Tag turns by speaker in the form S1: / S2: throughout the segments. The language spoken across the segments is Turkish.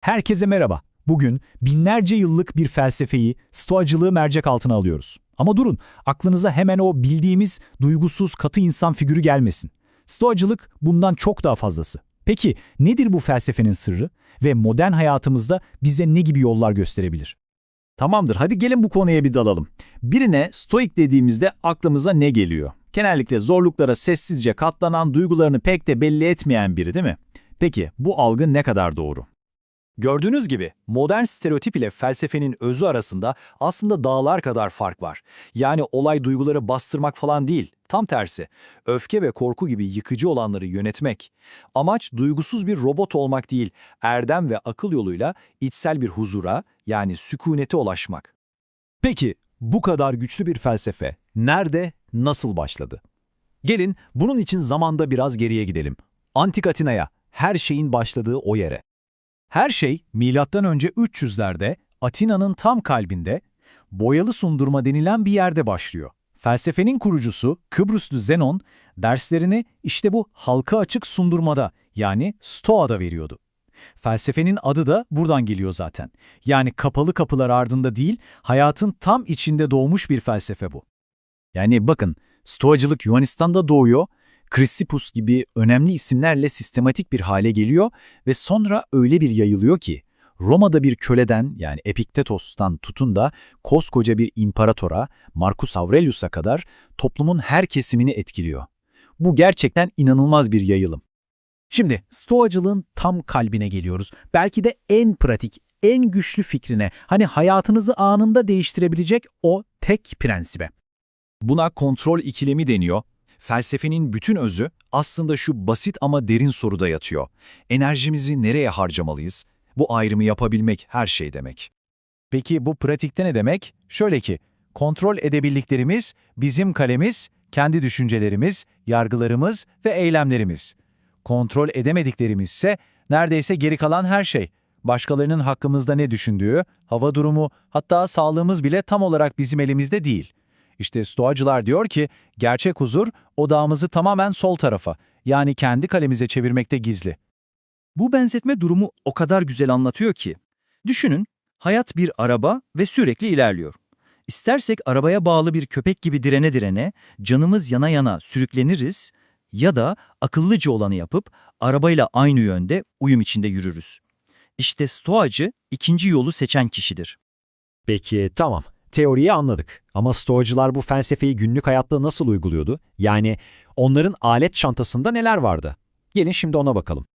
S1: Herkese merhaba. Bugün binlerce yıllık bir felsefeyi, stoacılığı mercek altına alıyoruz. Ama durun, aklınıza hemen o bildiğimiz duygusuz katı insan figürü gelmesin. Stoacılık bundan çok daha fazlası. Peki nedir bu felsefenin sırrı ve modern hayatımızda bize ne gibi yollar gösterebilir?
S2: Tamamdır, hadi gelin bu konuya bir dalalım. Birine stoik dediğimizde aklımıza ne geliyor? Genellikle zorluklara sessizce katlanan, duygularını pek de belli etmeyen biri değil mi? Peki bu algı ne kadar doğru? Gördüğünüz gibi modern stereotip ile felsefenin özü arasında aslında dağlar kadar fark var. Yani olay duyguları bastırmak falan değil, tam tersi. Öfke ve korku gibi yıkıcı olanları yönetmek. Amaç duygusuz bir robot olmak değil, erdem ve akıl yoluyla içsel bir huzura yani sükunete ulaşmak.
S1: Peki bu kadar güçlü bir felsefe nerede, nasıl başladı? Gelin bunun için zamanda biraz geriye gidelim. Antik Atina'ya, her şeyin başladığı o yere. Her şey önce 300'lerde Atina'nın tam kalbinde boyalı sundurma denilen bir yerde başlıyor. Felsefenin kurucusu Kıbrıslı Zenon derslerini işte bu halka açık sundurmada yani Stoa'da veriyordu. Felsefenin adı da buradan geliyor zaten. Yani kapalı kapılar ardında değil, hayatın tam içinde doğmuş bir felsefe bu.
S2: Yani bakın, Stoacılık Yunanistan'da doğuyor, Chrysippus gibi önemli isimlerle sistematik bir hale geliyor ve sonra öyle bir yayılıyor ki, Roma'da bir köleden yani Epiktetos'tan tutun da koskoca bir imparatora, Marcus Aurelius'a kadar toplumun her kesimini etkiliyor. Bu gerçekten inanılmaz bir yayılım.
S3: Şimdi stoacılığın tam kalbine geliyoruz. Belki de en pratik, en güçlü fikrine, hani hayatınızı anında değiştirebilecek o tek prensibe.
S2: Buna kontrol ikilemi deniyor. Felsefenin bütün özü aslında şu basit ama derin soruda yatıyor. Enerjimizi nereye harcamalıyız? Bu ayrımı yapabilmek her şey demek.
S1: Peki bu pratikte ne demek? Şöyle ki, kontrol edebildiklerimiz, bizim kalemiz, kendi düşüncelerimiz, yargılarımız ve eylemlerimiz. Kontrol edemediklerimiz ise neredeyse geri kalan her şey. Başkalarının hakkımızda ne düşündüğü, hava durumu, hatta sağlığımız bile tam olarak bizim elimizde değil. İşte stoacılar diyor ki, gerçek huzur odağımızı tamamen sol tarafa, yani kendi kalemize çevirmekte gizli.
S4: Bu benzetme durumu o kadar güzel anlatıyor ki. Düşünün, hayat bir araba ve sürekli ilerliyor. İstersek arabaya bağlı bir köpek gibi direne direne, canımız yana yana sürükleniriz ya da akıllıca olanı yapıp arabayla aynı yönde uyum içinde yürürüz. İşte stoacı ikinci yolu seçen kişidir.
S5: Peki tamam. Teoriyi anladık. Ama stoacılar bu felsefeyi günlük hayatta nasıl uyguluyordu? Yani onların alet çantasında neler vardı? Gelin şimdi ona bakalım.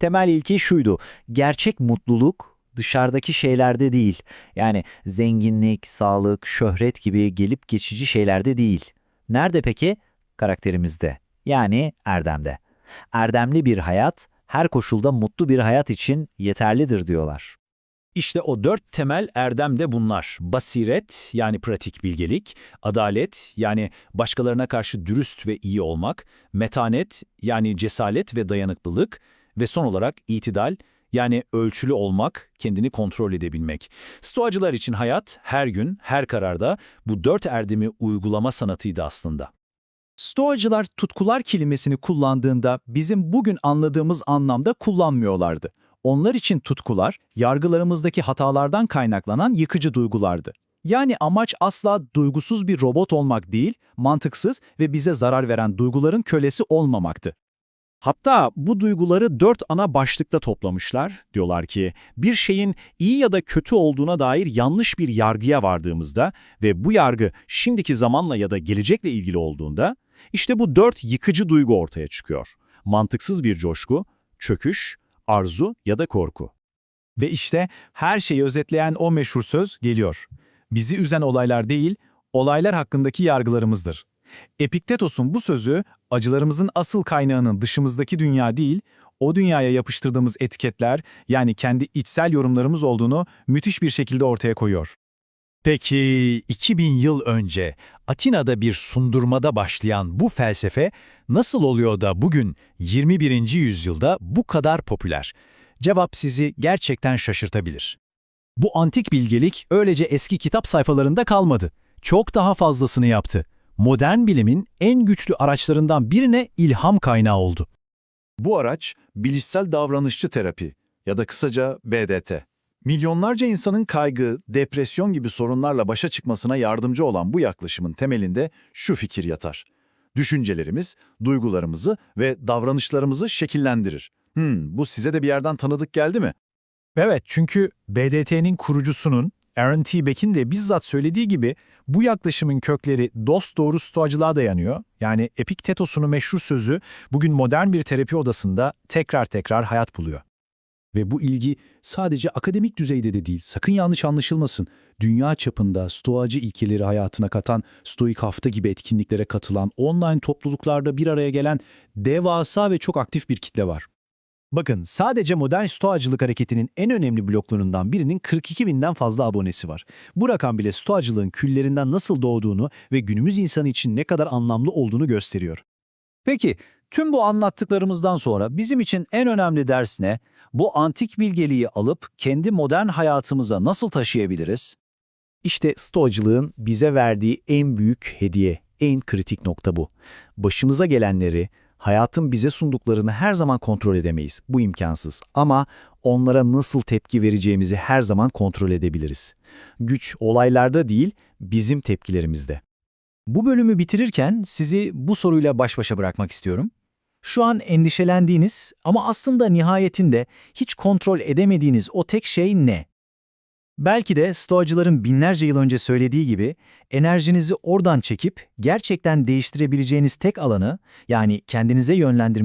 S6: Temel ilke şuydu. Gerçek mutluluk dışarıdaki şeylerde değil. Yani zenginlik, sağlık, şöhret gibi gelip geçici şeylerde değil. Nerede peki? Karakterimizde. Yani erdemde. Erdemli bir hayat her koşulda mutlu bir hayat için yeterlidir diyorlar.
S2: İşte o dört temel erdem de bunlar. Basiret yani pratik bilgelik, adalet yani başkalarına karşı dürüst ve iyi olmak, metanet yani cesaret ve dayanıklılık ve son olarak itidal yani ölçülü olmak, kendini kontrol edebilmek. Stoacılar için hayat her gün, her kararda bu dört erdemi uygulama sanatıydı aslında.
S1: Stoacılar tutkular kelimesini kullandığında bizim bugün anladığımız anlamda kullanmıyorlardı. Onlar için tutkular, yargılarımızdaki hatalardan kaynaklanan yıkıcı duygulardı. Yani amaç asla duygusuz bir robot olmak değil, mantıksız ve bize zarar veren duyguların kölesi olmamaktı. Hatta bu duyguları dört ana başlıkta toplamışlar. Diyorlar ki bir şeyin iyi ya da kötü olduğuna dair yanlış bir yargıya vardığımızda ve bu yargı şimdiki zamanla ya da gelecekle ilgili olduğunda işte bu dört yıkıcı duygu ortaya çıkıyor. Mantıksız bir coşku, çöküş, arzu ya da korku. Ve işte her şeyi özetleyen o meşhur söz geliyor. Bizi üzen olaylar değil, olaylar hakkındaki yargılarımızdır. Epiktetos'un bu sözü acılarımızın asıl kaynağının dışımızdaki dünya değil, o dünyaya yapıştırdığımız etiketler yani kendi içsel yorumlarımız olduğunu müthiş bir şekilde ortaya koyuyor.
S5: Peki 2000 yıl önce Atina'da bir sundurmada başlayan bu felsefe nasıl oluyor da bugün 21. yüzyılda bu kadar popüler? Cevap sizi gerçekten şaşırtabilir. Bu antik bilgelik öylece eski kitap sayfalarında kalmadı. Çok daha fazlasını yaptı. Modern bilimin en güçlü araçlarından birine ilham kaynağı oldu.
S2: Bu araç bilişsel davranışçı terapi ya da kısaca BDT. Milyonlarca insanın kaygı, depresyon gibi sorunlarla başa çıkmasına yardımcı olan bu yaklaşımın temelinde şu fikir yatar. Düşüncelerimiz, duygularımızı ve davranışlarımızı şekillendirir. Hmm, bu size de bir yerden tanıdık geldi mi?
S5: Evet, çünkü BDT'nin kurucusunun Aaron T. Beck'in de bizzat söylediği gibi bu yaklaşımın kökleri dosdoğru stoacılığa dayanıyor. Yani Epiktetos'un meşhur sözü bugün modern bir terapi odasında tekrar tekrar hayat buluyor.
S7: Ve bu ilgi sadece akademik düzeyde de değil, sakın yanlış anlaşılmasın. Dünya çapında stoacı ilkeleri hayatına katan, stoik hafta gibi etkinliklere katılan, online topluluklarda bir araya gelen devasa ve çok aktif bir kitle var.
S1: Bakın sadece modern stoacılık hareketinin en önemli bloklarından birinin 42 binden fazla abonesi var. Bu rakam bile stoacılığın küllerinden nasıl doğduğunu ve günümüz insanı için ne kadar anlamlı olduğunu gösteriyor. Peki tüm bu anlattıklarımızdan sonra bizim için en önemli ders ne? Bu antik bilgeliği alıp kendi modern hayatımıza nasıl taşıyabiliriz? İşte stoacılığın bize verdiği en büyük hediye, en kritik nokta bu. Başımıza gelenleri, hayatın bize sunduklarını her zaman kontrol edemeyiz. Bu imkansız. Ama onlara nasıl tepki vereceğimizi her zaman kontrol edebiliriz. Güç olaylarda değil, bizim tepkilerimizde. Bu bölümü bitirirken sizi bu soruyla baş başa bırakmak istiyorum. Şu an endişelendiğiniz ama aslında nihayetinde hiç kontrol edemediğiniz o tek şey ne? Belki de stoacıların binlerce yıl önce söylediği gibi enerjinizi oradan çekip gerçekten değiştirebileceğiniz tek alanı yani kendinize yönlendirme